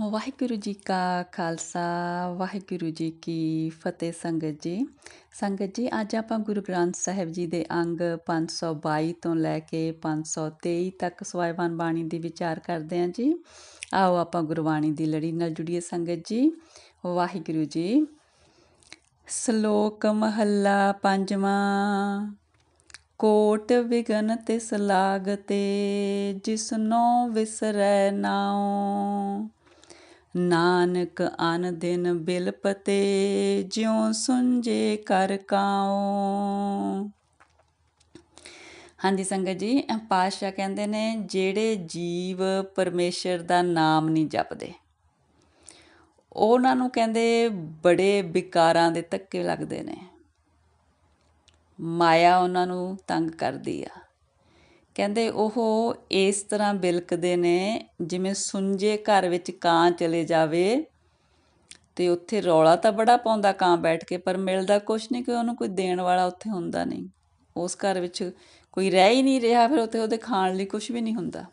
ਵਾਹਿਗੁਰੂ ਜੀ ਕਾ ਖਾਲਸਾ, ਵਾਹਿਗੁਰੂ ਜੀ ਕੀ ਫਤਿਹ ਸੰਗਤ ਜੀ। ਸੰਗਤ ਜੀ, ਅੱਜ ਆਪਾਂ ਗੁਰੂ ਗ੍ਰੰਥ ਸਾਹਿਬ ਜੀ ਦੇ ਅੰਗ 522 ਤੋਂ ਲੈ ਕੇ 523 ਤੱਕ ਸਵਾਇਵਾਨ ਬਾਣੀ ਦੀ ਵਿਚਾਰ ਕਰਦੇ ਹਾਂ ਜੀ। ਆਓ ਆਪਾਂ ਗੁਰਬਾਣੀ ਦੀ ਲੜੀ ਨਾਲ ਜੁੜੀਏ ਸੰਗਤ ਜੀ। ਵਾਹਿਗੁਰੂ ਜੀ, ਸ਼ਲੋਕ ਮਹੱਲਾ ਪੰਜਵਾਂ, ਕੋਟ ਵਿਗਨ ਤਿਸ ਲਾਗਤੇ ਜਿਸਨੋ ਵਿਸਰੈ ਨਾਉ। ਨਾਨਕ ਅਨ ਦਿਨ ਬਿਲਪਤੇ, ਜਿਉ ਸੁੰਜੇ ਕਰ ਕਾਉ। ਹਾਂਜੀ ਸੰਗਤ ਜੀ ਪਾਸ਼ਾ ਕਹਿੰਦੇ ਨੇ, ਜਿਹੜੇ ਜੀਵ ਪਰਮੇਸ਼ਰ ਦਾ ਨਾਮ ਨਹੀਂ ਜਪਦੇ। ਉਹਨਾਂ ਨੂੰ ਕਹਿੰਦੇ ਬੜੇ ਵਿਕਾਰਾਂ ਦੇ ਧੱਕੇ ਲੱਗਦੇ ਨੇ। ਮਾਇਆ ਉਹਨਾਂ ਨੂੰ ਤੰਗ ਕਰਦੀ ਆ। ਕਹਿੰਦੇ ਉਹ ਇਸ ਤਰ੍ਹਾਂ ਬਿਲਕਦੇ ਨੇ ਜਿਵੇਂ ਸੁੰਜੇ ਘਰ ਵਿੱਚ ਕਾਂ ਚਲੇ ਜਾਵੇ ਤੇ ਉੱਥੇ ਰੌਲਾ ਤਾਂ ਬੜਾ ਪਾਉਂਦਾ ਕਾਂ ਬੈਠ ਕੇ, ਪਰ ਮਿਲਦਾ ਕੁਛ ਨਹੀਂ ਕਿ ਉਹਨੂੰ ਕੋਈ ਦੇਣ ਵਾਲਾ ਉੱਥੇ ਹੁੰਦਾ ਨਹੀਂ। ਉਸ ਘਰ ਵਿੱਚ ਕੋਈ ਰਹਿ ਹੀ ਨਹੀਂ ਰਿਹਾ, ਫਿਰ ਉੱਥੇ ਉਹਦੇ ਖਾਣ ਲਈ ਕੁਝ ਵੀ ਨਹੀਂ ਹੁੰਦਾ।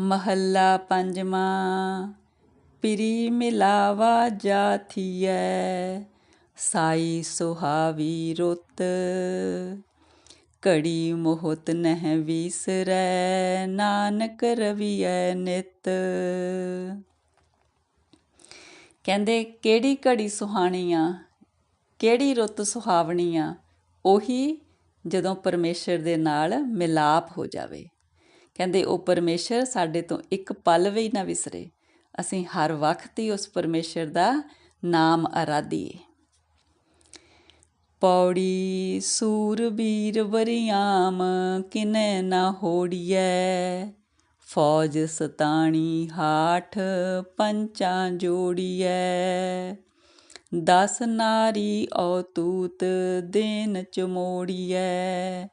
ਮਹੱਲਾ ਪੰਜਵਾਂ, ਪਿਰੀ ਮਿਲਾਵਾ ਜਾਥੀਐ, ਸਾਈ ਸੁਹਾਵੀ ਰੁੱਤ। ਘੜੀ ਮੋਹਤ ਨਹਿ ਵਿਸਰੈ, ਨਾਨਕ ਰਵੀਐ ਨਿਤ। ਕਹਿੰਦੇ, ਕਿਹੜੀ ਘੜੀ ਸੁਹਾਣੀ ਆ? ਕਿਹੜੀ ਰੁੱਤ ਸੁਹਾਵਣੀ ਆ? ਉਹੀ ਜਦੋਂ ਪਰਮੇਸ਼ਰ ਦੇ ਨਾਲ ਮਿਲਾਪ ਹੋ ਜਾਵੇ। ਕਹਿੰਦੇ, ਉਹ ਪਰਮੇਸ਼ਰ ਸਾਡੇ ਤੋਂ ਇੱਕ ਪਲ ਵੀ ਨਾ ਵਿਸਰੇ। ਅਸੀਂ ਹਰ ਵਕਤ ਹੀ ਉਸ ਪਰਮੇਸ਼ਰ ਦਾ ਨਾਮ ਅਰਾਧੀਏ ਪੌੜੀ ਸੂਰਬੀਰ ਵਰਿਆਮ ਕਿਨੈ ਨਾ ਹੋੜੀਐ। ਫੌਜ ਸਤਾਣੀ ਹਾਠ ਪੰਚਾਂ ਜੋੜੀਐ। ਦਸ ਨਾਰੀ ਔਤੂਤ ਦੇਨ ਚਮੋੜੀਐ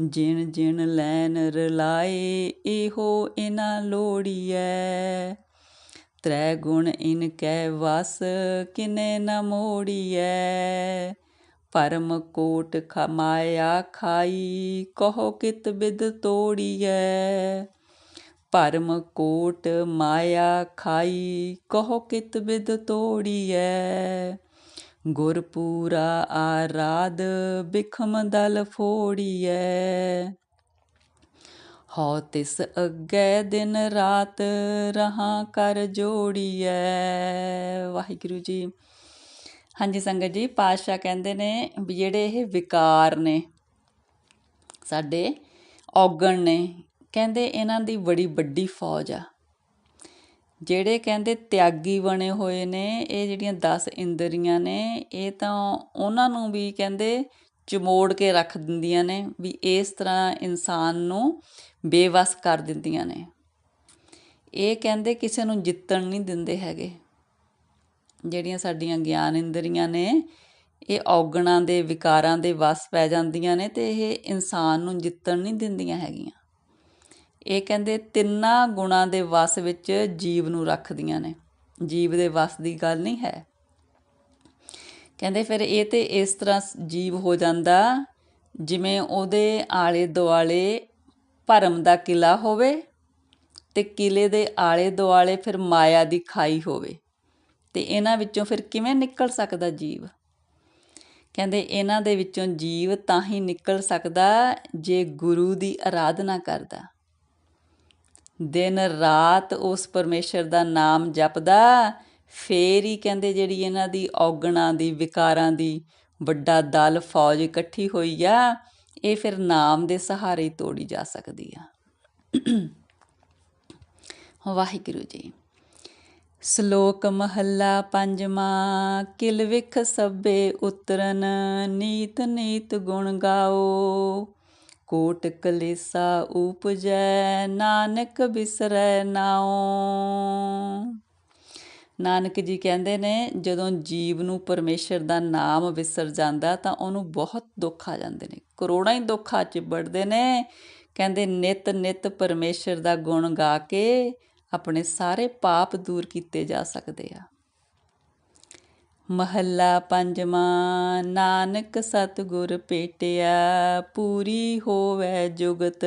ਜਿਣ ਜਿਣ ਲੈਨ ਰਲਾਏ ਇਹੋ ਇਨਾ ਲੋੜੀਐ। ਤ੍ਰੈ ਗੁਣ ਇਨ ਕੈ ਵਸ ਕਿਨੇ ਨ ਮੋੜੀਐ। ਪਰਮ ਕੋਟ ਖਮਾਇਆ ਖਾਈ, ਕਹੋ ਕਿਤ ਬਿਦ ਤੋੜੀਐ। ਪਰਮ ਕੋਟ ਮਾਇਆ ਖਾਈ, ਕਹੋ ਕਿਤ ਬਿਦ ਤੋੜੀਐ। ਗੁਰਪੂਰਾ ਆਰਾਧ ਬਿਖਮ ਦਲ ਫੋੜੀਐ। ਹੋ ਤਿਸ ਅੱਗੇ ਦਿਨ ਰਾਤ ਰਹਾ ਕਰ ਜੋੜੀਐ। ਵਾਹਿਗੁਰੂ ਜੀ ਹਾਂਜੀ ਸੰਗਤ ਜੀ, ਪਾਤਸ਼ਾਹ ਕਹਿੰਦੇ ਨੇ ਵੀ ਜਿਹੜੇ ਇਹ ਵਿਕਾਰ ਨੇ, ਸਾਡੇ ਔਗਣ ਨੇ, ਕਹਿੰਦੇ ਇਹਨਾਂ ਦੀ ਬੜੀ ਵੱਡੀ ਫੌਜ ਆ। ਜਿਹੜੇ ਕਹਿੰਦੇ ਤਿਆਗੀ ਬਣੇ ਹੋਏ ਨੇ, ਇਹ ਜਿਹੜੀਆਂ 10 ਇੰਦਰੀਆਂ ਨੇ, ਇਹ ਤਾਂ ਉਹਨਾਂ ਨੂੰ ਵੀ ਕਹਿੰਦੇ ਚਮੋੜ ਕੇ ਰੱਖ ਦਿੰਦੀਆਂ ਨੇ ਵੀ ਇਸ ਤਰ੍ਹਾਂ ਇਨਸਾਨ ਨੂੰ ਬੇਵਸ ਕਰ ਦਿੰਦੀਆਂ ਨੇ। ਇਹ ਕਹਿੰਦੇ ਕਿਸੇ ਨੂੰ ਜਿੱਤਣ ਨਹੀਂ ਦਿੰਦੇ ਹੈਗੇ। ਜਿਹੜੀਆਂ ਸਾਡੀਆਂ ਗਿਆਨ ਇੰਦਰੀਆਂ ਨੇ, ਇਹ ਔਗਣਾਂ ਦੇ ਵਿਕਾਰਾਂ ਦੇ ਵਸ ਪੈ ਜਾਂਦੀਆਂ ਨੇ ਤੇ ਇਹ ਇਨਸਾਨ ਨੂੰ ਜਿੱਤਣ ਨਹੀਂ ਦਿੰਦੀਆਂ ਹੈਗੀਆਂ। ਇਹ ਕਹਿੰਦੇ ਤਿੰਨਾਂ ਗੁਣਾਂ ਦੇ ਵਸ ਵਿੱਚ ਜੀਵ ਨੂੰ ਰੱਖਦੀਆਂ ਨੇ। ਜੀਵ ਦੇ ਵਸ ਦੀ ਗੱਲ ਨਹੀਂ ਹੈ। ਕਹਿੰਦੇ ਫਿਰ ਇਹ ਤੇ ਇਸ ਤਰ੍ਹਾਂ ਜੀਵ ਹੋ ਜਾਂਦਾ, ਜਿਵੇਂ ਉਹਦੇ ਆਲੇ ਦੁਆਲੇ ਭਰਮ ਦਾ ਕਿਲਾ ਹੋਵੇ ਤੇ ਕਿਲੇ ਦੇ ਆਲੇ ਦੁਆਲੇ ਫਿਰ ਮਾਇਆ ਦੀ ਖਾਈ ਹੋਵੇ। ਤੇ ਇਹਨਾਂ ਵਿੱਚੋਂ ਫਿਰ ਕਿਵੇਂ ਨਿਕਲ ਸਕਦਾ ਜੀਵ? ਕਹਿੰਦੇ ਇਹਨਾਂ ਦੇ ਵਿੱਚੋਂ ਜੀਵ ਤਾਂ ਹੀ ਨਿਕਲ ਸਕਦਾ ਜੇ ਗੁਰੂ ਦੀ ਆਰਾਧਨਾ ਕਰਦਾ। ਦਿਨ ਰਾਤ ਉਸ ਪਰਮੇਸ਼ਰ ਦਾ ਨਾਮ ਜਪਦਾ, ਫੇਰ ਹੀ ਕਹਿੰਦੇ ਜਿਹੜੀ ਇਹਨਾਂ ਦੀ ਔਗਣਾ ਦੀ, ਵਿਕਾਰਾਂ ਦੀ ਵੱਡਾ ਦਲ, ਫੌਜ ਇਕੱਠੀ ਹੋਈ ਆ, ਇਹ ਫਿਰ ਨਾਮ ਦੇ ਸਹਾਰੇ ਤੋੜੀ ਜਾ ਸਕਦੀ ਆ। ਵਾਹਿਗੁਰੂ ਜੀ। ਸ਼ਲੋਕ ਮਹੱਲਾ ਪੰਜਵਾਂ, ਕਿਲ ਵਿਖ ਸਭੇ ਉਤਰਨ, ਨੀਤ ਨੀਤ ਗੁਣ ਗਾਓ। ਕੋਟ ਕਲੇਸਾ ਉਪਜੈ, ਨਾਨਕ ਬਿਸਰੈ ਨਾਉ। ਨਾਨਕ ਜੀ ਕਹਿੰਦੇ ਨੇ, ਜਦੋਂ ਜੀਵ ਨੂੰ ਪਰਮੇਸ਼ਰ ਦਾ ਨਾਮ ਵਿਸਰ ਜਾਂਦਾ, ਤਾਂ ਉਹਨੂੰ ਬਹੁਤ ਦੁੱਖ ਆ ਜਾਂਦੇ ਨੇ। ਕਰੋੜਾਂ ਹੀ ਦੁੱਖਾਂ ਚਿਬੜਦੇ ਨੇ। ਕਹਿੰਦੇ ਨਿਤ ਨਿਤ ਪਰਮੇਸ਼ਰ ਦਾ ਗੁਣ ਗਾ ਕੇ ਆਪਣੇ ਸਾਰੇ ਪਾਪ ਦੂਰ ਕੀਤੇ ਜਾ ਸਕਦੇ ਆ। ਮਹੱਲਾ ਪੰਜਵਾਂ, ਨਾਨਕ ਸਤਿਗੁਰ ਭੇਟਿਆ ਪੂਰੀ ਹੋਵੇ ਜੁਗਤ।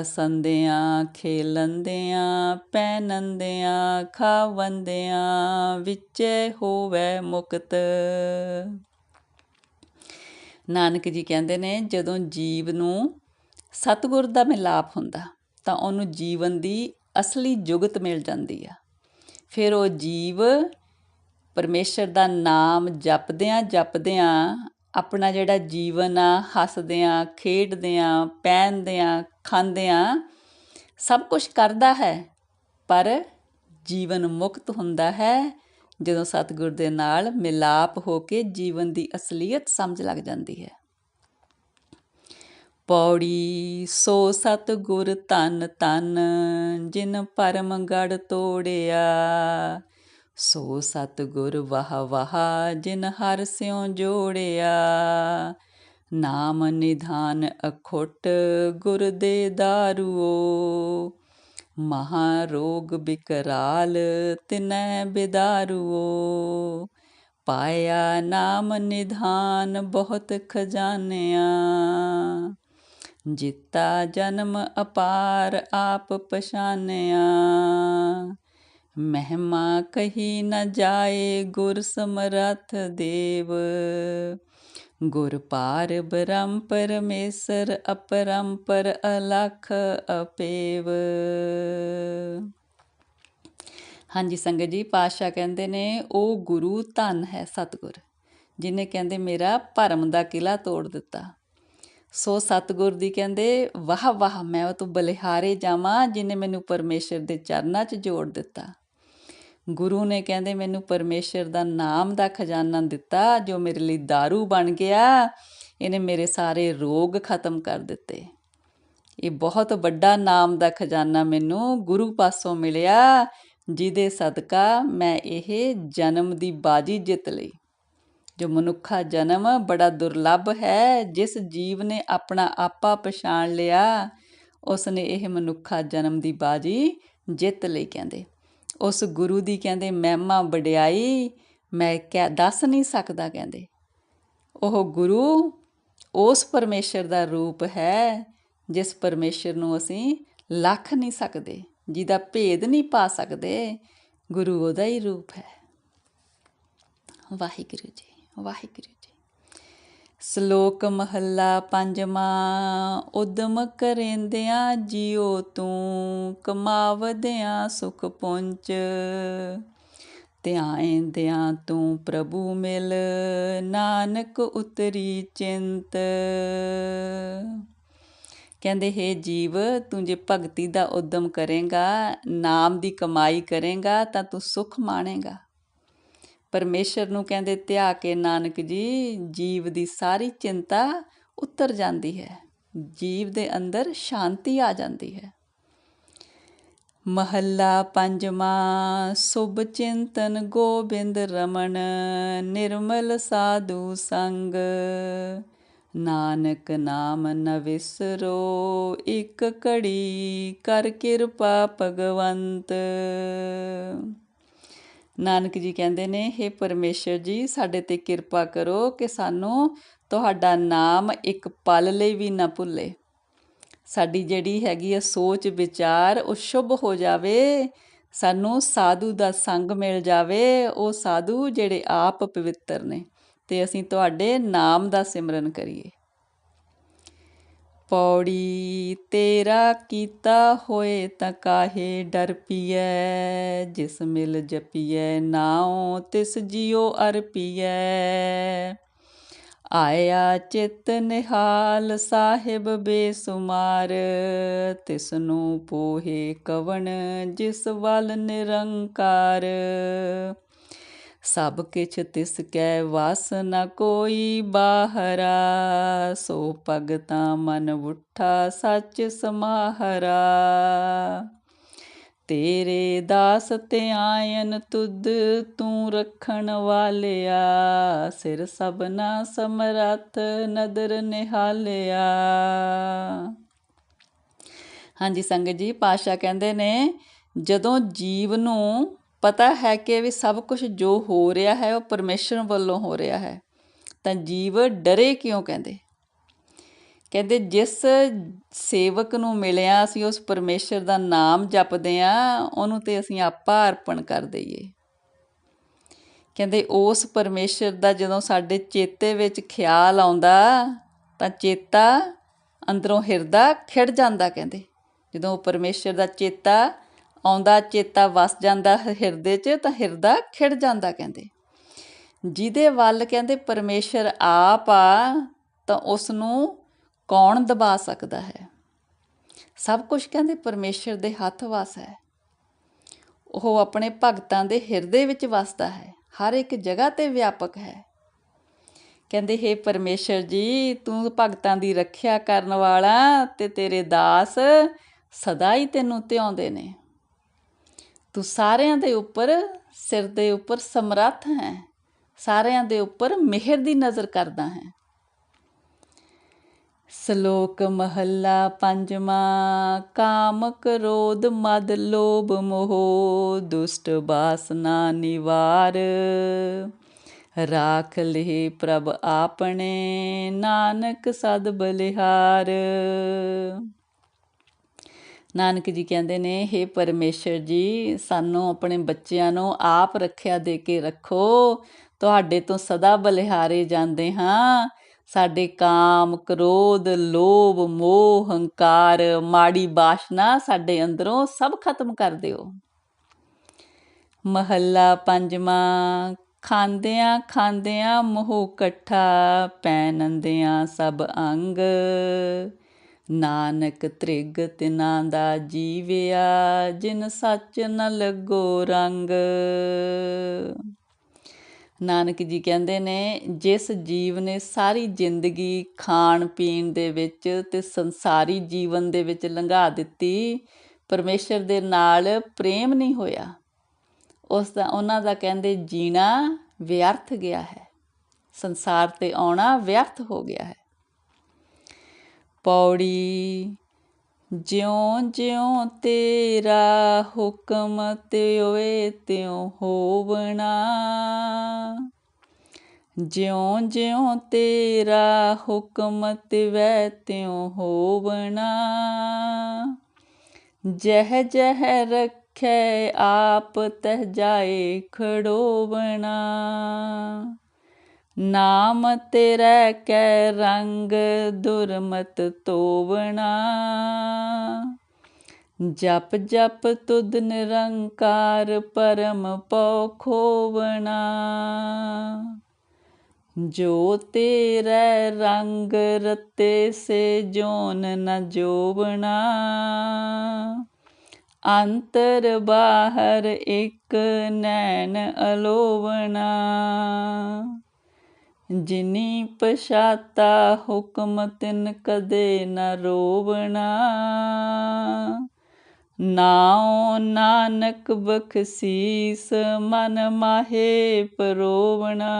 ਹਸੰਦਿਆਂ, ਖੇਲੰਦਿਆਂ ਪੈਨੰਦਿਆਂ ਖਾਵੰਦਿਆਂ, ਵਿੱਚੇ ਹੋਵੇ ਮੁਕਤ। ਨਾਨਕ ਜੀ ਕਹਿੰਦੇ ਨੇ, ਜਦੋਂ ਜੀਵ ਨੂੰ ਸਤਿਗੁਰ ਦਾ ਮਿਲਾਪ ਹੁੰਦਾ, ਤਾਂ ਉਹਨੂੰ ਜੀਵਨ ਦੀ ਅਸਲੀ ਜੁਗਤ ਮਿਲ ਜਾਂਦੀ ਆ। ਫਿਰ ਉਹ ਜੀਵ ਪਰਮੇਸ਼ਰ ਦਾ ਨਾਮ ਜਪਦਿਆਂ ਜਪਦਿਆਂ ਆਪਣਾ ਜਿਹੜਾ ਜੀਵਨ ਆ, ਹੱਸਦਿਆਂ, ਖੇਡਦਿਆਂ, ਪਹਿਨਦਿਆਂ, ਖਾਂਦਿਆਂ ਸਭ ਕੁਝ ਕਰਦਾ ਹੈ, ਪਰ ਜੀਵਨ ਮੁਕਤ ਹੁੰਦਾ ਹੈ ਜਦੋਂ ਸਤਿਗੁਰ ਦੇ ਨਾਲ ਮਿਲਾਪ ਹੋ ਕੇ ਜੀਵਨ ਦੀ ਅਸਲੀਅਤ ਸਮਝ ਲੱਗ ਜਾਂਦੀ ਹੈ। ਪੌੜੀ, ਸੋ ਸਤਿਗੁਰ ਧਨ ਧਨ, ਜਿਨ ਪਰਮ ਗੜ ਤੋੜਿਆ। ਸੋ ਸਤਿਗੁਰ ਵਾਹ ਵਾਹ, ਜਿਨ ਹਰ ਸਿਉ ਜੋੜਿਆ। ਨਾਮ ਨਿਧਾਨ ਅਖੁੱਟ, ਗੁਰ ਦੇ ਦਾਰੂਓ। ਮਹਾ ਰੋਗ ਬਿਕਰਾਲ, ਤਿਨੈ ਬਿਦਾਰੂਓ। ਪਾਇਆ ਨਾਮ ਨਿਧਾਨ, ਬਹੁਤ ਖਜਾਨਿਆਂ। ਜਿੱਤਾ ਜਨਮ ਅਪਾਰ ਆਪ ਪਛਾਨਿਆ। ਮਹਿਮਾ ਕਹੀ ਨ ਜਾਏ ਗੁਰ ਸਮਰਥ ਦੇਵ। ਗੁਰ ਪਾਰ ਬ੍ਰਹਮ ਪਰਮੇਸ਼ਰ ਅਪਰੰਪਰ ਅਲਖ ਅਪੇਵ। ਹਾਂਜੀ ਸੰਗਤ ਜੀ ਪਾਸ਼ਾ ਕਹਿੰਦੇ ਨੇ, ਉਹ ਗੁਰੂ ਧਨ ਹੈ ਸਤਗੁਰ ਜਿਨੇ ਕਹਿੰਦੇ, ਮੇਰਾ ਭਰਮ ਦਾ ਕਿਲਾ ਤੋੜ ਦਿੱਤਾ। ਸੋ ਸਤਗੁਰ ਦੀ ਕਹਿੰਦੇ, ਵਾਹ ਵਾਹ, ਮੈਂ ਉਹ ਤੋਂ ਬਲਿਹਾਰੇ ਜਾਵਾਂ ਜਿਨੇ ਮੈਨੂੰ ਪਰਮੇਸ਼ਰ ਦੇ ਚਰਨਾਂ 'ਚ ਜੋੜ ਦਿੱਤਾ। ਗੁਰੂ ਨੇ ਕਹਿੰਦੇ, ਮੈਨੂੰ ਪਰਮੇਸ਼ਰ ਦਾ ਨਾਮ ਦਾ ਖਜ਼ਾਨਾ ਦਿੱਤਾ, ਜੋ ਮੇਰੇ ਲਈ दारू ਬਣ ਗਿਆ, ਇਹਨੇ ਮੇਰੇ ਸਾਰੇ ਰੋਗ ਖਤਮ ਕਰ ਦਿੱਤੇ। ਇਹ ਬਹੁਤ ਵੱਡਾ ਨਾਮ ਦਾ ਖਜ਼ਾਨਾ ਮੈਨੂੰ ਗੁਰੂ ਪਾਸੋਂ ਮਿਲਿਆ, ਜਿਹਦੇ ਸਦਕਾ ਮੈਂ ਇਹ ਜਨਮ ਦੀ ਬਾਜੀ ਜਿੱਤ ਲਈ। ਜੋ ਮਨੁੱਖਾ ਜਨਮ ਬੜਾ ਦੁਰਲੱਭ ਹੈ, ਜਿਸ ਜੀਵ ਨੇ ਆਪਣਾ ਆਪਾ ਪਛਾਣ ਲਿਆ ਉਸ ਨੇ ਇਹ ਮਨੁੱਖਾ ਜਨਮ ਦੀ ਬਾਜੀ ਜਿੱਤ ਲਈ ਕਹਿੰਦੇ। ਉਸ ਗੁਰੂ ਦੀ ਕਹਿੰਦੇ, ਮਹਿਮਾ ਵਡਿਆਈ, ਮੈਂ ਕਹਿ, ਦੱਸ ਨਹੀਂ ਸਕਦਾ, ਕਹਿੰਦੇ। ਉਹ ਗੁਰੂ ਉਸ ਪਰਮੇਸ਼ਰ ਦਾ ਰੂਪ ਹੈ, ਜਿਸ ਪਰਮੇਸ਼ਰ ਨੂੰ ਅਸੀਂ ਲੱਖ ਨਹੀਂ ਸਕਦੇ, ਜਿਹਦਾ ਭੇਦ ਨਹੀਂ ਪਾ ਸਕਦੇ, ਗੁਰੂ ਉਹਦਾ ਹੀ ਰੂਪ ਹੈ। ਵਾਹਿਗੁਰੂ ਜੀ। ਵਾਹਿਗੁਰੂ ਜੀ। ਸ਼ਲੋਕ ਮਹੱਲਾ ਪੰਜਵਾਂ, ਉਦਮ ਕਰੇਂਦਿਆਂ ਜਿਉ ਤੂੰ, ਕਮਾਵਦਿਆਂ ਸੁਖ ਪੁੰਚ ਧਿਆਇਂਦਿਆਂ ਤੂੰ ਪ੍ਰਭੂ ਮਿਲ, ਨਾਨਕ ਉਤਰੀ ਚਿੰਤ। ਕਹਿੰਦੇ, ਹੈ ਜੀਵ, ਤੂੰ ਜੇ ਭਗਤੀ ਦਾ ਉਦਮ ਕਰੇਗਾ, ਨਾਮ ਦੀ ਕਮਾਈ ਕਰੇਗਾ, ਤਾਂ ਤੂੰ ਸੁਖ ਮਾਣੇਗਾ। ਪਰਮੇਸ਼ਰ ਨੂੰ ਕਹਿੰਦੇ ਧਿਆ ਕੇ ਨਾਨਕ ਜੀ, ਜੀਵ ਦੀ ਸਾਰੀ ਚਿੰਤਾ ਉਤਰ ਜਾਂਦੀ ਹੈ। ਜੀਵ ਦੇ ਅੰਦਰ ਸ਼ਾਂਤੀ ਆ ਜਾਂਦੀ ਹੈ। ਮਹੱਲਾ ਪੰਜਵਾਂ, ਸੁਭ ਚਿੰਤਨ ਗੋਬਿੰਦ ਰਮਣ, ਨਿਰਮਲ ਸਾਧੂ ਸੰਗ। ਨਾਨਕ ਨਾਮ ਨ ਵਿਸਰੋ, ਇੱਕ ਘੜੀ ਕਰ ਕਿਰਪਾ ਭਗਵੰਤ। ਨਾਨਕ ਜੀ ਕਹਿੰਦੇ ਨੇ हे ਪਰਮੇਸ਼ਰ ਜੀ, ਸਾਡੇ ਤੇ ਕਿਰਪਾ ਕਰੋ ਕਿ ਸਾਨੂੰ ਤੁਹਾਡਾ ਨਾਮ ਇੱਕ ਪਲ ਲਈ ਵੀ ਨਾ ਭੁੱਲੇ। ਸਾਡੀ ਜਿਹੜੀ ਹੈਗੀ ਆ ਸੋਚ, ਵਿਚਾਰ, ਉਹ ਸ਼ੁਭ ਹੋ ਜਾਵੇ। ਸਾਨੂੰ ਸਾਧੂ ਦਾ ਸੰਗ ਮਿਲ ਜਾਵੇ, ਉਹ ਸਾਧੂ ਜਿਹੜੇ ਆਪ ਪਵਿੱਤਰ ਨੇ। ਤੇ ਅਸੀਂ ਤੁਹਾਡੇ ਨਾਮ ਦਾ ਸਿਮਰਨ ਕਰੀਏ। ਪੌੜੀ ਤੇਰਾ ਕੀਤਾ ਹੋਏ ਤਾਂ ਕਾਹੇ ਡਰ ਪੀਐ, ਜਿਸ ਮਿਲ ਜਪੀਐ ਨਾਉ, ਤਿਸ ਜਿਉ ਅਰਪੀਐ ਆਇਆ ਚਿਤ ਨਿਹਾਲ ਸਾਹਿਬ ਬੇਸੁਮਾਰ ਤਿਸ ਨੂੰ ਪੋਹੇ ਕਵਣ ਜਿਸ ਵੱਲ ਨਿਰੰਕਾਰ। ਸਭ ਕਿਛ ਤਿਸ ਕੈ ਵਸ ਨ ਕੋਈ ਬਾਹਰਾ, ਸੋ ਭਗਤਾ ਮਨ ਉਠਾ ਸੱਚ ਸਮਾਹਰਾ। ਤੇਰੇ ਦਾਸ ਤੇ ਆਇਨ ਤੁਧ ਤੂੰ ਰੱਖਣ ਵਾਲਿਆ, ਸਿਰ ਸਭਨਾ ਸਮਰੱਥ ਨਦਰ ਨਿਹਾਲਿਆ। ਹਾਂਜੀ, ਸੰਗਤ ਜੀ ਪਾਸ਼ਾ ਕਹਿੰਦੇ ਨੇ, ਜਦੋਂ ਜੀਵ ਨੂੰ ਪਤਾ ਹੈ ਕਿ ਵੀ ਸਭ ਕੁਝ ਜੋ ਹੋ ਰਿਹਾ ਹੈ, ਉਹ ਪਰਮੇਸ਼ਰ ਵੱਲੋਂ ਹੋ ਰਿਹਾ ਹੈ। ਤਾਂ ਜੀਵ ਡਰੇ ਕਿਉਂ ਕਹਿੰਦੇ? ਕਹਿੰਦੇ, ਜਿਸ ਸੇਵਕ ਨੂੰ ਮਿਲਿਆ ਅਸੀਂ, ਉਸ ਪਰਮੇਸ਼ਰ ਦਾ ਨਾਮ ਜਪਦੇ ਆ ਉਹਨੂੰ ਤੇ ਅਸੀਂ ਆਪਾ ਅਰਪਣ ਕਰ ਦਈਏ। ਕਹਿੰਦੇ, ਉਸ ਪਰਮੇਸ਼ਰ ਦਾ ਜਦੋਂ ਸਾਡੇ ਚੇਤੇ ਵਿੱਚ ਖਿਆਲ ਆਉਂਦਾ, ਤਾਂ ਚੇਤਾ ਅੰਦਰੋਂ ਹਿਰਦਾ ਖਿੜ ਜਾਂਦਾ ਕਹਿੰਦੇ। ਜਦੋਂ ਉਹ ਪਰਮੇਸ਼ਰ ਦਾ ਚੇਤਾ ਆਉਂਦਾ, ਚੇਤਾ ਵਸ ਜਾਂਦਾ ਹਿਰਦੇ 'ਚ ਤਾਂ ਹਿਰਦਾ ਖਿੜ ਜਾਂਦਾ ਕਹਿੰਦੇ। ਜਿਹਦੇ ਵੱਲ ਕਹਿੰਦੇ ਪਰਮੇਸ਼ਰ ਆਪ ਆ, ਤਾਂ ਉਸ ਨੂੰ ਕੌਣ ਦਬਾ ਸਕਦਾ ਹੈ? ਸਭ ਕੁਝ ਕਹਿੰਦੇ ਪਰਮੇਸ਼ਰ ਦੇ ਹੱਥ ਵਸ ਹੈ। ਉਹ ਆਪਣੇ ਭਗਤਾਂ ਦੇ ਹਿਰਦੇ ਵਿੱਚ ਵਸਦਾ ਹੈ। ਹਰ ਇੱਕ ਜਗ੍ਹਾ ਤੇ ਵਿਆਪਕ ਹੈ। ਕਹਿੰਦੇ हे ਪਰਮੇਸ਼ਰ ਜੀ, ਤੂੰ ਭਗਤਾਂ ਦੀ ਰੱਖਿਆ ਕਰਨ ਵਾਲਾ ਤੇ ਤੇਰੇ ਦਾਸ ਸਦਾ ਹੀ ਤੈਨੂੰ ਧਿਆਉਂਦੇ ਨੇ। ਤੂੰ ਸਾਰਿਆਂ ਦੇ ਉੱਪਰ ਸਿਰ ਦੇ ਉੱਪਰ ਸਮਰੱਥ ਹੈ। ਸਾਰਿਆਂ ਦੇ ਉੱਪਰ ਮਿਹਰ ਦੀ ਨਜ਼ਰ ਕਰਦਾ ਹੈ। ਸ਼ਲੋਕ ਮਹੱਲਾ ਪੰਜਵਾਂ, ਕਾਮ ਕ੍ਰੋਧ ਮਦ ਲੋਭ ਮੋਹ, ਦੁਸ਼ਟ ਬਾਸਨਾ ਨਿਵਾਰ। ਰਾਖ ਲਿਹ ਪ੍ਰਭ ਆਪਣੇ, ਨਾਨਕ ਸਦ ਬਲਿਹਾਰ। ਨਾਨਕ ਜੀ ਕਹਿੰਦੇ ਨੇ हे ਪਰਮੇਸ਼ਰ ਜੀ, ਸਾਨੂੰ ਆਪਣੇ ਬੱਚਿਆਂ ਨੂੰ ਆਪ ਰੱਖਿਆ ਦੇ ਕੇ ਰੱਖੋ। ਤੁਹਾਡੇ ਤੋਂ ਸਦਾ ਬਲਿਹਾਰੇ ਜਾਂਦੇ ਹਾਂ। ਸਾਡੇ ਕਾਮ, ਕ੍ਰੋਧ, ਲੋਭ, ਮੋਹ, ਹੰਕਾਰ, ਮਾੜੀ ਬਾਸ਼ਨਾ ਸਾਡੇ ਅੰਦਰੋਂ ਸਭ ਖਤਮ ਕਰ ਦਿਓ। ਮਹੱਲਾ ਪੰਜਵਾਂ, ਖਾਂਦਿਆਂ ਖਾਂਦਿਆਂ ਮੋਹ ਇਕੱਠਾ ਪੈਨੰਦਿਆਂ ਸਭ ਅੰਗ। ਨਾਨਕ ਤ੍ਰਿਗ ਤਿਨਾਂ ਦਾ ਜੀਵਿਆ, ਜਿਨ ਸੱਚ ਨ ਲੱਗੋ ਰੰਗ। ਨਾਨਕ ਜੀ ਕਹਿੰਦੇ ਨੇ, ਜਿਸ ਜੀਵ ਨੇ ਸਾਰੀ ਜ਼ਿੰਦਗੀ ਖਾਣ ਪੀਣ ਦੇ ਵਿੱਚ ਤੇ ਸੰਸਾਰੀ ਜੀਵਨ ਦੇ ਵਿੱਚ ਲੰਘਾ ਦਿੱਤੀ, ਪਰਮੇਸ਼ਰ ਦੇ ਨਾਲ ਪ੍ਰੇਮ ਨਹੀਂ ਹੋਇਆ। ਉਸ ਦਾ, ਉਹਨਾਂ ਦਾ ਕਹਿੰਦੇ, ਜੀਣਾ ਵਿਅਰਥ ਗਿਆ ਹੈ। ਸੰਸਾਰ ਤੇ ਆਉਣਾ ਵਿਅਰਥ ਹੋ ਗਿਆ ਹੈ। ਪੌੜੀ ਜਿਉਂ ਜਿਉਂ ਤੇਰਾ ਹੁਕਮ ਤਿਉਏ ਤਿਉ ਹੋਵਣਾ। ਜਿਉਂ ਜਿਉਂ ਤੇਰਾ ਹੁਕਮ ਤਿਵੈ, ਤਿਉ ਹੋਵਣਾ। ਜਹ ਜਹ ਰਖੈ ਆਪ ਤਹ ਜਾਏ ਖੜੋਵਣਾ। ਨਾਮ ਤੇਰਾ ਕੈ ਰੰਗ ਦੁਰਮਤ ਤੋਵਣਾ। ਜਪ ਜਪ ਤੁਧ ਨਿਰੰਕਾਰ ਪਰਮ ਪਉ ਖੋਵਣਾ। ਜੋ ਤੇਰੇ ਰੰਗ ਰਤੇ ਸੇ ਜੋਨ ਨ ਜੋਵਣਾ। ਅੰਤਰ ਬਾਹਰ ਇੱਕ ਨੈਣ ਅਲੋਵਣਾ। ਜਿਨੀ ਪਛਾਤਾ ਹੁਕਮ ਤਿਨ ਕਦੇ ਨ ਰੋਵਣਾ। ਨਾਉ ਨਾਨਕ ਬਖਸੀਸ ਮਨ ਮਾਹੇ ਪਰੋਵਣਾ।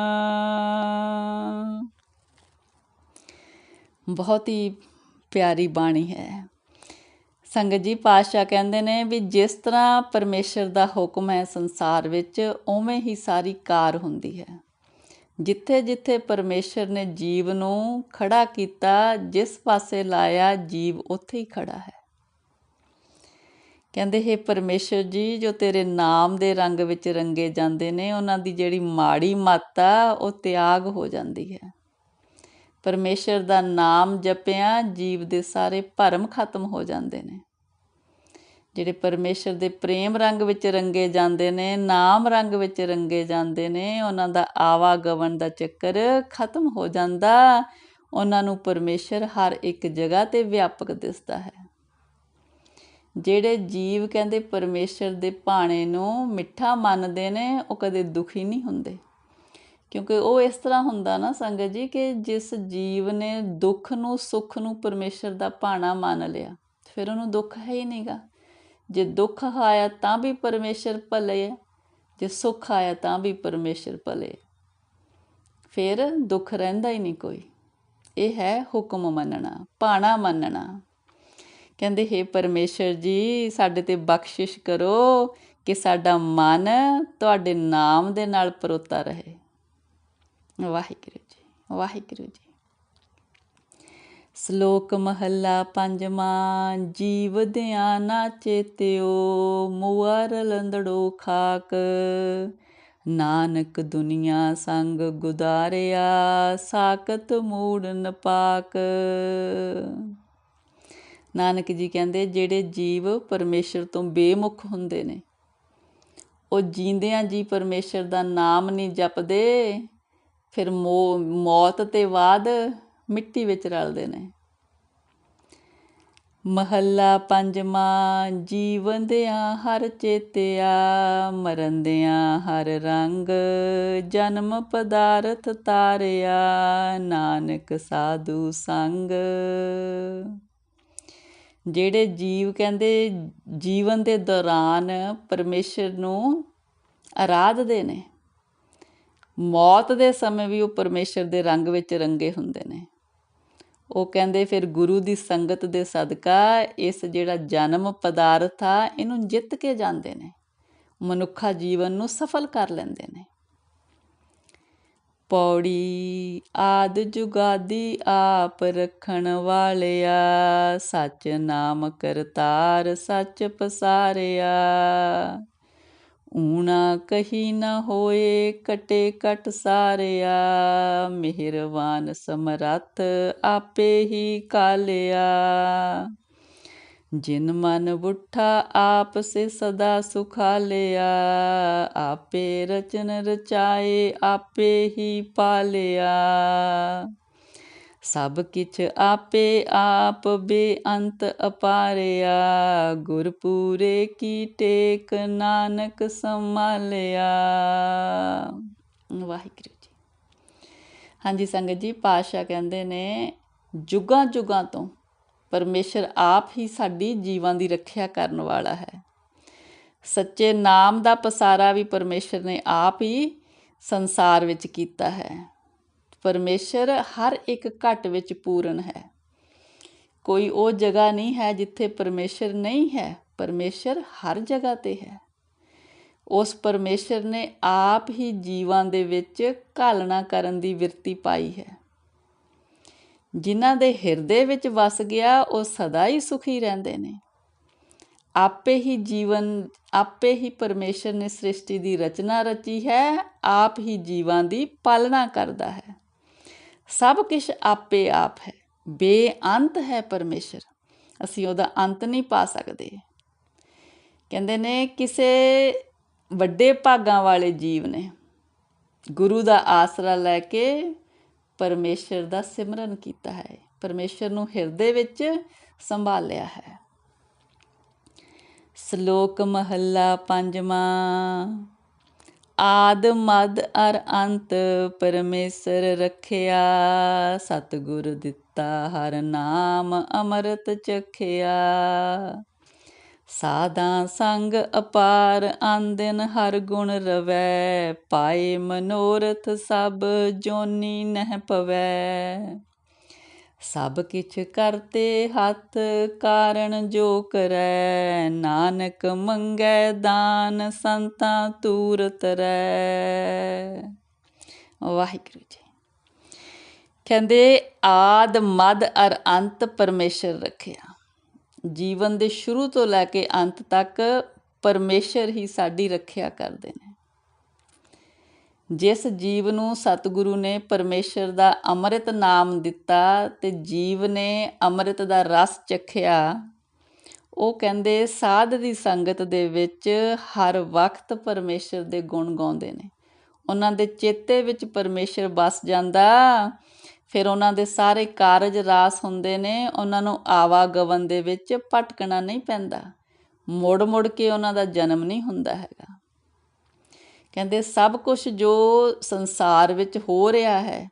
ਬਹੁਤ ਹੀ ਪਿਆਰੀ ਬਾਣੀ ਹੈ। ਸੰਗਤ ਜੀ, ਪਾਤਸ਼ਾਹ ਕਹਿੰਦੇ ਨੇ ਵੀ ਜਿਸ ਤਰ੍ਹਾਂ ਪਰਮੇਸ਼ਰ ਦਾ ਹੁਕਮ ਹੈ ਸੰਸਾਰ ਵਿੱਚ, ਉਵੇਂ ਹੀ ਸਾਰੀ ਕਾਰ ਹੁੰਦੀ ਹੈ। ਜਿੱਥੇ ਜਿੱਥੇ ਪਰਮੇਸ਼ਰ ਨੇ ਜੀਵ ਨੂੰ ਖੜਾ ਕੀਤਾ, ਜਿਸ ਪਾਸੇ ਲਾਇਆ, ਜੀਵ ਉੱਥੇ ਹੀ ਖੜਾ ਹੈ। ਕਹਿੰਦੇ, ਹੈ ਪਰਮੇਸ਼ਰ ਜੀ, ਜੋ ਤੇਰੇ ਨਾਮ ਦੇ ਰੰਗ ਵਿੱਚ ਰੰਗੇ ਜਾਂਦੇ ਨੇ, ਉਹਨਾਂ ਦੀ ਜਿਹੜੀ ਮਾੜੀ ਮਾਤਾ ਉਹ ਤਿਆਗ ਹੋ ਜਾਂਦੀ ਹੈ। ਪਰਮੇਸ਼ਰ ਦਾ ਨਾਮ ਜਪਿਆ, ਜੀਵ ਦੇ ਸਾਰੇ ਭਰਮ ਖਤਮ ਹੋ ਜਾਂਦੇ ਨੇ। ਜਿਹੜੇ ਪਰਮੇਸ਼ਰ ਦੇ ਪ੍ਰੇਮ ਰੰਗ ਵਿੱਚ ਰੰਗੇ ਜਾਂਦੇ ਨੇ, ਨਾਮ ਰੰਗ ਵਿੱਚ ਰੰਗੇ ਜਾਂਦੇ ਨੇ, ਉਹਨਾਂ ਦਾ ਆਵਾਗਮਨ ਦਾ ਚੱਕਰ ਖਤਮ ਹੋ ਜਾਂਦਾ। ਉਹਨਾਂ ਨੂੰ ਪਰਮੇਸ਼ਰ ਹਰ ਇੱਕ ਜਗ੍ਹਾ ਤੇ ਵਿਆਪਕ ਦਿਸਦਾ ਹੈ। ਜਿਹੜੇ ਜੀਵ ਕਹਿੰਦੇ ਪਰਮੇਸ਼ਰ ਦੇ ਭਾਣੇ ਨੂੰ ਮਿੱਠਾ ਮੰਨਦੇ ਨੇ, ਉਹ ਕਦੇ ਦੁਖੀ ਨਹੀਂ ਹੁੰਦੇ। ਕਿਉਂਕਿ ਉਹ ਇਸ ਤਰ੍ਹਾਂ ਹੁੰਦਾ ਨਾ ਸੰਗਤ ਜੀ ਕਿ ਜਿਸ ਜੀਵ ਨੇ ਦੁੱਖ ਨੂੰ, ਸੁੱਖ ਨੂੰ ਪਰਮੇਸ਼ਰ ਦਾ ਭਾਣਾ ਮੰਨ ਲਿਆ, ਫਿਰ ਉਹਨੂੰ ਦੁੱਖ ਹੈ ਹੀ ਨਹੀਂਗਾ ਜੇ ਦੁੱਖ ਆਇਆ ਤਾਂ ਵੀ ਪਰਮੇਸ਼ਰ ਭਲੇ ਹੈ ਜੇ ਸੁੱਖ ਆਇਆ ਤਾਂ ਵੀ ਪਰਮੇਸ਼ਰ ਭਲੇ ਫਿਰ ਦੁੱਖ ਰਹਿੰਦਾ ਹੀ ਨਹੀਂ ਕੋਈ। ਇਹ ਹੈ ਹੁਕਮ ਮੰਨਣਾ ਪਾਣਾ ਮੰਨਣਾ। ਕਹਿੰਦੇ, ਹੈ ਪਰਮੇਸ਼ਰ ਜੀ, ਸਾਡੇ ਤੇ ਬਖਸ਼ਿਸ਼ ਕਰੋ ਕਿ ਸਾਡਾ ਮਨ ਤੁਹਾਡੇ ਨਾਮ ਦੇ ਨਾਲ ਪਰੋਤਾ ਰਹੇ। ਵਾਹਿਗੁਰੂ ਜੀ ਵਾਹਿਗੁਰੂ ਜੀ। ਸ਼ਲੋਕ ਮਹੱਲਾ ਪੰਜਵਾਂ, ਜੀਵ ਦਿਆਂ ਨਾ ਚੇਤਿਓ, ਮੁਅਰ ਲੰਦੜੋ ਖਾਕ। ਨਾਨਕ ਦੁਨੀਆ ਸੰਗ ਗੁਦਾਰਿਆ ਸਾਕਤ ਮੂੜ ਨਪਾਕ। ਨਾਨਕ ਜੀ ਕਹਿੰਦੇ, ਜਿਹੜੇ ਜੀਵ ਪਰਮੇਸ਼ਰ ਤੋਂ ਬੇਮੁਖ ਹੁੰਦੇ ਨੇ, ਉਹ ਜੀਂਦਿਆਂ ਜੀ ਪਰਮੇਸ਼ਰ ਦਾ ਨਾਮ ਨਹੀਂ ਜਪਦੇ, ਫਿਰ ਮੌਤ ਤੇ ਬਾਅਦ ਮਿੱਟੀ ਵਿੱਚ ਰਲਦੇ ਨੇ। ਮਹੱਲਾ ਪੰਜਵਾਂ ਜੀਵਨ ਦਿਆਂ ਹਰ ਚੇਤਿਆ ਮਰਨ ਦਿਆਂ ਹਰ ਰੰਗ, ਜਨਮ ਪਦਾਰਥ ਤਾਰਿਆ, ਨਾਨਕ ਸਾਧੂ ਸੰਗ। ਜਿਹੜੇ ਜੀਵ ਕਹਿੰਦੇ, ਜੀਵਨ ਦੇ ਦੌਰਾਨ ਪਰਮੇਸ਼ਰ ਨੂੰ ਆਰਾਧਦੇ ਨੇ। ਮੌਤ ਦੇ ਸਮੇਂ ਵੀ ਉਹ ਪਰਮੇਸ਼ਰ ਦੇ ਰੰਗ ਵਿੱਚ ਰੰਗੇ ਹੁੰਦੇ ਨੇ। ਉਹ ਕਹਿੰਦੇ ਫਿਰ ਗੁਰੂ ਦੀ ਸੰਗਤ ਦੇ ਸਦਕਾ ਇਸ ਜਿਹੜਾ ਜਨਮ ਪਦਾਰਥ ਆ, ਇਹਨੂੰ ਜਿੱਤ ਕੇ ਜਾਂਦੇ ਨੇ। ਮਨੁੱਖਾ ਜੀਵਨ ਨੂੰ ਸਫਲ ਕਰ ਲੈਂਦੇ ਨੇ। ਪੌੜੀ ਆਦ ਜੁਗਾਦੀ ਆਪ ਰਖਣ ਵਾਲਿਆ, ਸੱਚ ਨਾਮ ਕਰਤਾਰ ਸੱਚ ਪਸਾਰਿਆ। ਊਣਾ ਕਹੀ ਨਾ ਹੋਏ, ਕਟੇ ਕਟ ਸਾਰਿਆ। ਮਿਹਰਬਾਨ ਸਮਰੱਥ ਆਪੇ ਹੀ ਕਾਲਿਆ। ਜਿਨ ਮਨ ਬੁੱਠਾ ਆਪ ਸੇ ਸਦਾ ਸੁਖਾਲਿਆ। ਆਪੇ ਰਚਨ ਰਚਾਏ, ਆਪੇ ਹੀ ਪਾਲਿਆ। ਸਭ ਕਿਛ ਆਪੇ ਆਪ ਬੇਅੰਤ ਅਪਾਰਿਆ ਗੁਰ ਪੂਰੇ ਕੀ ਟੇਕ ਨਾਨਕ ਸੰਭਾਲਿਆ। ਵਾਹਿਗੁਰੂ ਜੀ। ਹਾਂਜੀ ਸੰਗਤ ਜੀ ਪਾਸ਼ਾ ਕਹਿੰਦੇ ਨੇ, ਜੁਗਾਂ ਜੁਗਾਂ ਤੋਂ ਪਰਮੇਸ਼ਰ ਆਪ ਹੀ ਸਾਡੀ ਜੀਵਾਂ ਦੀ ਰੱਖਿਆ ਕਰਨ ਵਾਲਾ ਹੈ। ਸੱਚੇ ਨਾਮ ਦਾ ਪਸਾਰਾ ਵੀ ਪਰਮੇਸ਼ਰ ਨੇ ਆਪ ਹੀ ਸੰਸਾਰ ਵਿੱਚ ਕੀਤਾ ਹੈ। ਪਰਮੇਸ਼ਰ ਹਰ ਇੱਕ ਘਟ ਵਿੱਚ ਪੂਰਨ ਹੈ। ਕੋਈ ਉਹ ਜਗ੍ਹਾ ਨਹੀਂ ਹੈ ਜਿੱਥੇ ਪਰਮੇਸ਼ਰ ਨਹੀਂ ਹੈ। ਪਰਮੇਸ਼ਰ ਹਰ ਜਗ੍ਹਾ ਤੇ ਹੈ। ਉਸ ਪਰਮੇਸ਼ਰ ਨੇ ਆਪ ਹੀ ਜੀਵਾਂ ਦੇ ਵਿੱਚ ਘਾਲਣਾ ਕਰਨ ਦੀ ਵਿਰਤੀ ਪਾਈ ਹੈ। ਜਿਨ੍ਹਾਂ ਦੇ ਹਿਰਦੇ ਵਿੱਚ ਵਸ ਗਿਆ, ਉਹ ਸਦਾ ਹੀ ਸੁਖੀ ਰਹਿੰਦੇ ਨੇ। ਆਪੇ ਹੀ ਜੀਵਨ, ਆਪੇ ਹੀ ਪਰਮੇਸ਼ਰ ਨੇ ਸ੍ਰਿਸ਼ਟੀ ਦੀ ਰਚਨਾ ਰਚੀ ਹੈ। ਆਪ ਹੀ ਜੀਵਾਂ ਦੀ ਪਾਲਣਾ ਕਰਦਾ ਹੈ। ਸਭ ਕੁਝ ਆਪੇ ਆਪ ਹੈ। ਬੇਅੰਤ ਹੈ ਪਰਮੇਸ਼ਰ। ਅਸੀਂ ਉਹਦਾ ਅੰਤ ਨਹੀਂ ਪਾ ਸਕਦੇ। ਕਹਿੰਦੇ ਨੇ, ਕਿਸੇ ਵੱਡੇ ਭਾਗਾਂ ਵਾਲੇ ਜੀਵ ਨੇ ਗੁਰੂ ਦਾ ਆਸਰਾ ਲੈ ਕੇ ਪਰਮੇਸ਼ਰ ਦਾ ਸਿਮਰਨ ਕੀਤਾ ਹੈ। ਪਰਮੇਸ਼ਰ ਨੂੰ ਹਿਰਦੇ ਵਿੱਚ ਸੰਭਾਲਿਆ ਹੈ। ਸ਼ਲੋਕ ਮਹੱਲਾ ਪੰਜਵਾਂ। ਆਦ ਮਦ ਅਰ ਅੰਤ ਪਰਮੇਸ਼ਰ ਰੱਖਿਆ, ਸਤਿਗੁਰ ਦਿੱਤਾ ਹਰ ਨਾਮ ਅਮਰਤ ਚਖਿਆ। ਸਾਦਾ ਸੰਗ ਅਪਾਰ ਆਂਦਨ ਹਰ ਗੁਣ ਰਵੈ, ਪਾਏ ਮਨੋਰਥ ਸਭ ਜੋਨੀ ਨਹਿ ਪਵੈ। ਸਭ ਕਿਛ ਕਰਤੇ ਹੱਥ ਕਾਰਨ ਜੋ ਕਰੈ, ਨਾਨਕ ਮੰਗੈ ਦਾਨ ਸੰਤਾਂ ਤੂਰਤ ਰੈ ਵਾਹਿਗੁਰੂ ਜੀ। ਕਹਿੰਦੇ, ਆਦ, ਮਦ, ਅਰ ਅੰਤ ਪਰਮੇਸ਼ਰ ਰੱਖਿਆ। ਜੀਵਨ ਦੇ ਸ਼ੁਰੂ ਤੋਂ ਲੈ ਕੇ ਅੰਤ ਤੱਕ ਪਰਮੇਸ਼ਰ ਹੀ ਸਾਡੀ ਰੱਖਿਆ ਕਰਦੇ ਨੇ। ਜਿਸ ਜੀਵ ਨੂੰ ਸਤਿਗੁਰੂ ਨੇ ਪਰਮੇਸ਼ਰ ਦਾ ਅੰਮ੍ਰਿਤ ਨਾਮ ਦਿੱਤਾ ਤੇ ਜੀਵ ਨੇ ਅੰਮ੍ਰਿਤ ਦਾ ਰਸ ਚਖਿਆ, ਉਹ ਕਹਿੰਦੇ ਸਾਧ ਦੀ ਸੰਗਤ ਦੇ ਵਿੱਚ ਹਰ ਵਕਤ ਪਰਮੇਸ਼ਰ ਦੇ ਗੁਣ ਗਾਉਂਦੇ ਨੇ। ਉਹਨਾਂ ਦੇ ਚੇਤੇ ਵਿੱਚ ਪਰਮੇਸ਼ਰ ਵਸ ਜਾਂਦਾ, ਫਿਰ ਉਹਨਾਂ ਦੇ ਸਾਰੇ ਕਾਰਜ ਰਾਸ ਹੁੰਦੇ ਨੇ, ਉਹਨਾਂ ਨੂੰ ਆਵਾਗਵਨ ਦੇ ਵਿੱਚ ਭਟਕਣਾ ਨਹੀਂ ਪੈਂਦਾ। ਮੁੜ ਮੁੜ ਕੇ ਉਹਨਾਂ ਦਾ ਜਨਮ ਨਹੀਂ ਹੁੰਦਾ ਹੈਗਾ। ਕਹਿੰਦੇ ਸਭ ਕੁਝ ਜੋ ਸੰਸਾਰ ਵਿੱਚ ਹੋ ਰਿਹਾ ਹੈ,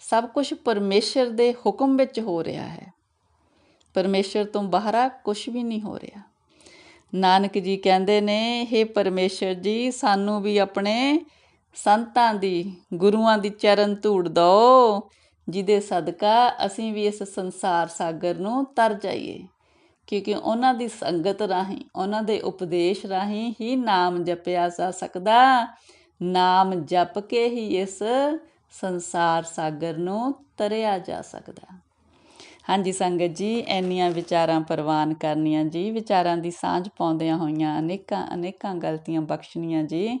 ਸਭ ਕੁਝ ਪਰਮੇਸ਼ਰ ਦੇ ਹੁਕਮ ਵਿੱਚ ਹੋ ਰਿਹਾ ਹੈ। ਪਰਮੇਸ਼ਰ ਤੋਂ ਬਾਹਰਾ ਕੁਝ ਵੀ ਨਹੀਂ ਹੋ ਰਿਹਾ। ਨਾਨਕ ਜੀ ਕਹਿੰਦੇ ਨੇ हे ਪਰਮੇਸ਼ਰ ਜੀ, ਸਾਨੂੰ ਵੀ ਆਪਣੇ ਸੰਤਾਂ ਦੀ, ਗੁਰੂਆਂ ਦੀ ਚਰਨ ਧੂੜ ਦਿਓ, ਜਿਹਦੇ ਸਦਕਾ ਅਸੀਂ ਵੀ ਇਸ ਸੰਸਾਰ ਸਾਗਰ ਨੂੰ ਤਰ ਜਾਈਏ। ਕਿਉਂਕਿ ਉਹਨਾਂ ਦੀ ਸੰਗਤ ਰਾਹੀਂ, ਉਹਨਾਂ ਦੇ ਉਪਦੇਸ਼ ਰਾਹੀਂ ਹੀ ਨਾਮ ਜਪਿਆ ਜਾ ਸਕਦਾ। ਨਾਮ ਜਪ ਕੇ ਹੀ ਇਸ ਸੰਸਾਰ ਸਾਗਰ ਨੂੰ ਤਰਿਆ ਜਾ ਸਕਦਾ। ਹਾਂਜੀ ਸੰਗਤ ਜੀ, ਇੰਨੀਆਂ ਵਿਚਾਰਾਂ ਪ੍ਰਵਾਨ ਕਰਨੀਆਂ ਜੀ, ਵਿਚਾਰਾਂ ਦੀ ਸਾਂਝ ਪਾਉਂਦਿਆਂ ਹੋਈਆਂ ਅਨੇਕਾਂ ਅਨੇਕਾਂ ਗਲਤੀਆਂ ਬਖਸ਼ਣੀਆਂ ਜੀ।